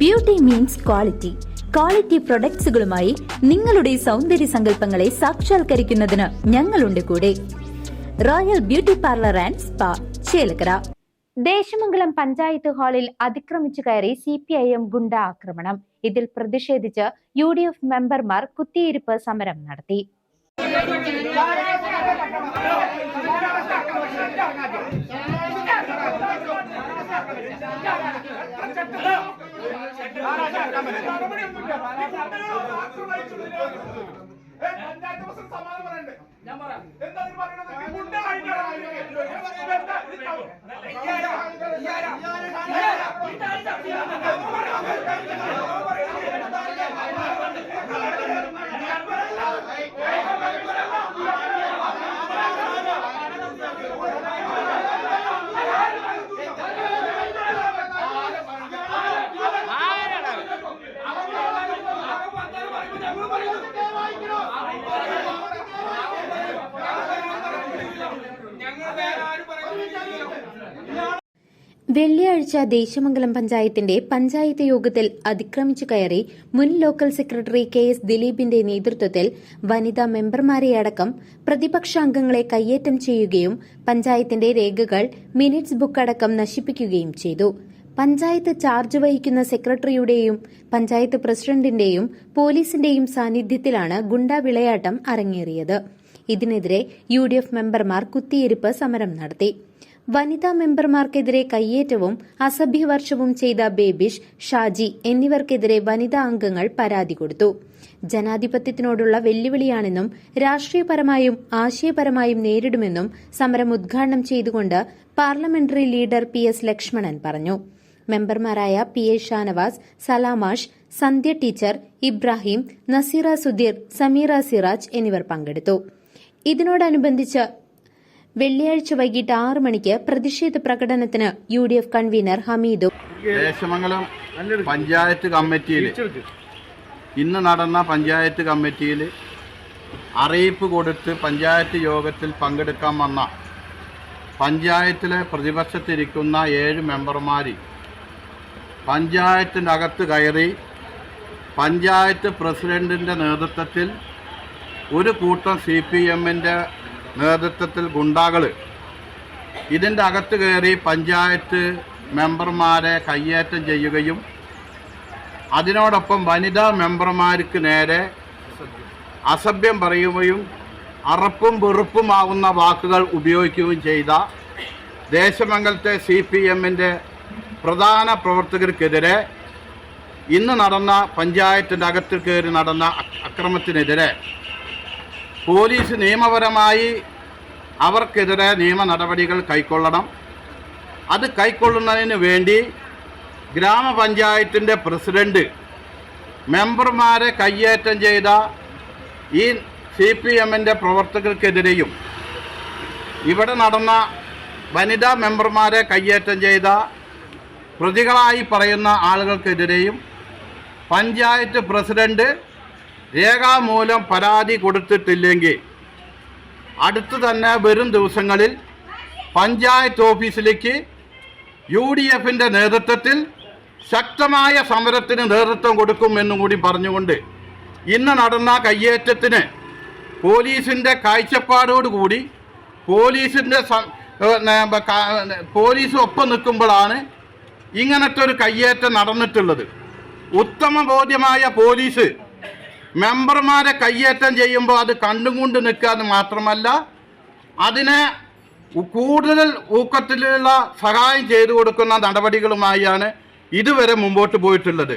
Beauty means quality quality പ്രൊഡക്ട്സുകളുമായി നിങ്ങളുടെ സൗന്ദര്യ സങ്കല്പങ്ങളെ സാക്ഷാത്കരിക്കുന്നതിന് ഞങ്ങളുണ്ട് കൂടെ. Royal beauty parlour and spa Chelakkara. Desamangalam panchayat ഹാളിൽ അതിക്രമിച്ചു കയറി C P I M goonda ആക്രമണം. ഇതിൽ പ്രതിഷേധിച്ച് യു ഡി എഫ് മെമ്പർമാർ കുത്തിയിരിപ്പ് സമരം നടത്തി. പഞ്ചായത്ത് പ്രസിഡന്റ് സമാധാനം പറയണ്ടേ? എന്താ നീ പറയണത്? വെള്ളിയാഴ്ച ദേശമംഗലം പഞ്ചായത്തിന്റെ പഞ്ചായത്ത് യോഗത്തിൽ അതിക്രമിച്ചു കയറി മുൻ ലോക്കൽ സെക്രട്ടറി കെ എസ് ദിലീപിന്റെ നേതൃത്വത്തിൽ വനിതാ മെമ്പർമാരെയടക്കം പ്രതിപക്ഷാംഗങ്ങളെ കയ്യേറ്റം ചെയ്യുകയും പഞ്ചായത്തിന്റെ രേഖകൾ മിനിറ്റ്സ് ബുക്ക് അടക്കം നശിപ്പിക്കുകയും ചെയ്തു. പഞ്ചായത്ത് ചാർജ് വഹിക്കുന്ന സെക്രട്ടറിയുടെയും പഞ്ചായത്ത് പ്രസിഡന്റിന്റെയും പോലീസിന്റെയും സാന്നിധ്യത്തിലാണ് ഗുണ്ടാ വിളയാട്ടം അരങ്ങേറിയത്. ഇതിനെതിരെ യു ഡി എഫ് മെമ്പർമാർ കുത്തിയിരിപ്പ് സമരം നടത്തി. വനിതാ മെമ്പർമാർക്കെതിരെ കയ്യേറ്റവും അസഭ്യവർഷവും ചെയ്ത ബേബിഷ് ഷാജി എന്നിവർക്കെതിരെ വനിതാ അംഗങ്ങൾ പരാതി കൊടുത്തു. ജനാധിപത്യത്തിനോടുള്ള വെല്ലുവിളിയാണെന്നും രാഷ്ട്രീയപരമായും ആശയപരമായും നേരിടുമെന്നും സമരം ഉദ്ഘാടനം ചെയ്തുകൊണ്ട് parliamentary leader P S Lakshmanan പറഞ്ഞു. മെമ്പർമാരായ P A Shanavas സലാമാഷ് Sandhya teacher Ibrahim Naseera Sudheer Sameera Siraj എന്നിവർ പങ്കെടുത്തു. ഇതിനോടനുബന്ധിച്ച് വെള്ളിയാഴ്ച വൈകിട്ട് ആറ് മണിക്ക് പ്രതിഷേധ പ്രകടനത്തിന് യു ഡി എഫ് കൺവീനർ ഹമീദും ദേശമംഗലം പഞ്ചായത്ത് കമ്മിറ്റിയിൽ ഇന്ന് നടന്ന പഞ്ചായത്ത് കമ്മിറ്റിയിൽ അറിയിപ്പ് കൊടുത്ത് പഞ്ചായത്ത് യോഗത്തിൽ പങ്കെടുക്കാൻ വന്ന പഞ്ചായത്തിലെ പ്രതിപക്ഷത്തിരിക്കുന്ന ഏഴ് മെമ്പർമാർ പഞ്ചായത്തിന്റെ അകത്ത് കയറി പഞ്ചായത്ത് പ്രസിഡന്റിന്റെ നേതൃത്വത്തിൽ ഒരു കൂട്ടം സി പി എമ്മിന്റെ നേതൃത്വത്തിൽ ഗുണ്ടകൾ ഇതിന്റെ അകത്ത് കയറി പഞ്ചായത്ത് മെമ്പർമാരെ കയ്യേറ്റം ചെയ്യുകയും അതിനോടൊപ്പം വനിതാ മെമ്പർമാർക്ക് നേരെ അസഭ്യം പറയുകയും അറപ്പും വെറുപ്പുമാവുന്ന വാക്കുകൾ ഉപയോഗിക്കുകയും ചെയ്ത ദേശമംഗലത്തെ സി പി എമ്മിന്റെ പ്രധാന പ്രവർത്തകർക്കെതിരെ ഇന്ന് നടന്ന പഞ്ചായത്തിന്റെ അകത്ത് കയറി നടന്ന അക്രമത്തിനെതിരെ പോലീസ് നിയമപരമായി അവർക്കെതിരെ നിയമ നടപടികൾ കൈക്കൊള്ളണം. അത് കൈക്കൊള്ളുന്നതിന് വേണ്ടി ഗ്രാമപഞ്ചായത്തിന്റെ പ്രസിഡന്റ് മെമ്പർമാരെ കയ്യേറ്റം ചെയ്ത ഈ സി പി എമ്മിന്റെ പ്രവർത്തകർക്കെതിരെയും ഇവിടെ നടന്ന വനിതാ മെമ്പർമാരെ കയ്യേറ്റം ചെയ്ത പ്രതികളായി പറയുന്ന ആളുകൾക്കെതിരെയും പഞ്ചായത്ത് പ്രസിഡന്റ് രേഖാമൂലം പരാതി കൊടുത്തിട്ടില്ലെങ്കിൽ അടുത്തു തന്നെ വരും ദിവസങ്ങളിൽ പഞ്ചായത്ത് ഓഫീസിലേക്ക് യു ഡി എഫിന്റെ നേതൃത്വത്തിൽ ശക്തമായ സമരത്തിന് നേതൃത്വം കൊടുക്കുമെന്നും കൂടി പറഞ്ഞുകൊണ്ട് ഇന്ന് നടന്ന കയ്യേറ്റത്തിന് പോലീസിന്റെ കാഴ്ചപ്പാടോടുകൂടി പോലീസിന്റെ പോലീസ് ഒപ്പം നിൽക്കുമ്പോഴാണ് ഇങ്ങനത്തെ ഒരു കയ്യേറ്റം നടന്നിട്ടുള്ളത്. ഉത്തമ ബോധ്യമായ പോലീസ് മെമ്പർമാരെ കയ്യേറ്റം ചെയ്യുമ്പോൾ അത് കണ്ടും കൊണ്ട് നിൽക്കാന്ന് മാത്രമല്ല അതിനെ കൂടുതൽ ഊക്കത്തിലുള്ള സഹായം ചെയ്തു കൊടുക്കുന്ന നടപടികളുമായാണ് ഇതുവരെ മുമ്പോട്ട് പോയിട്ടുള്ളത്.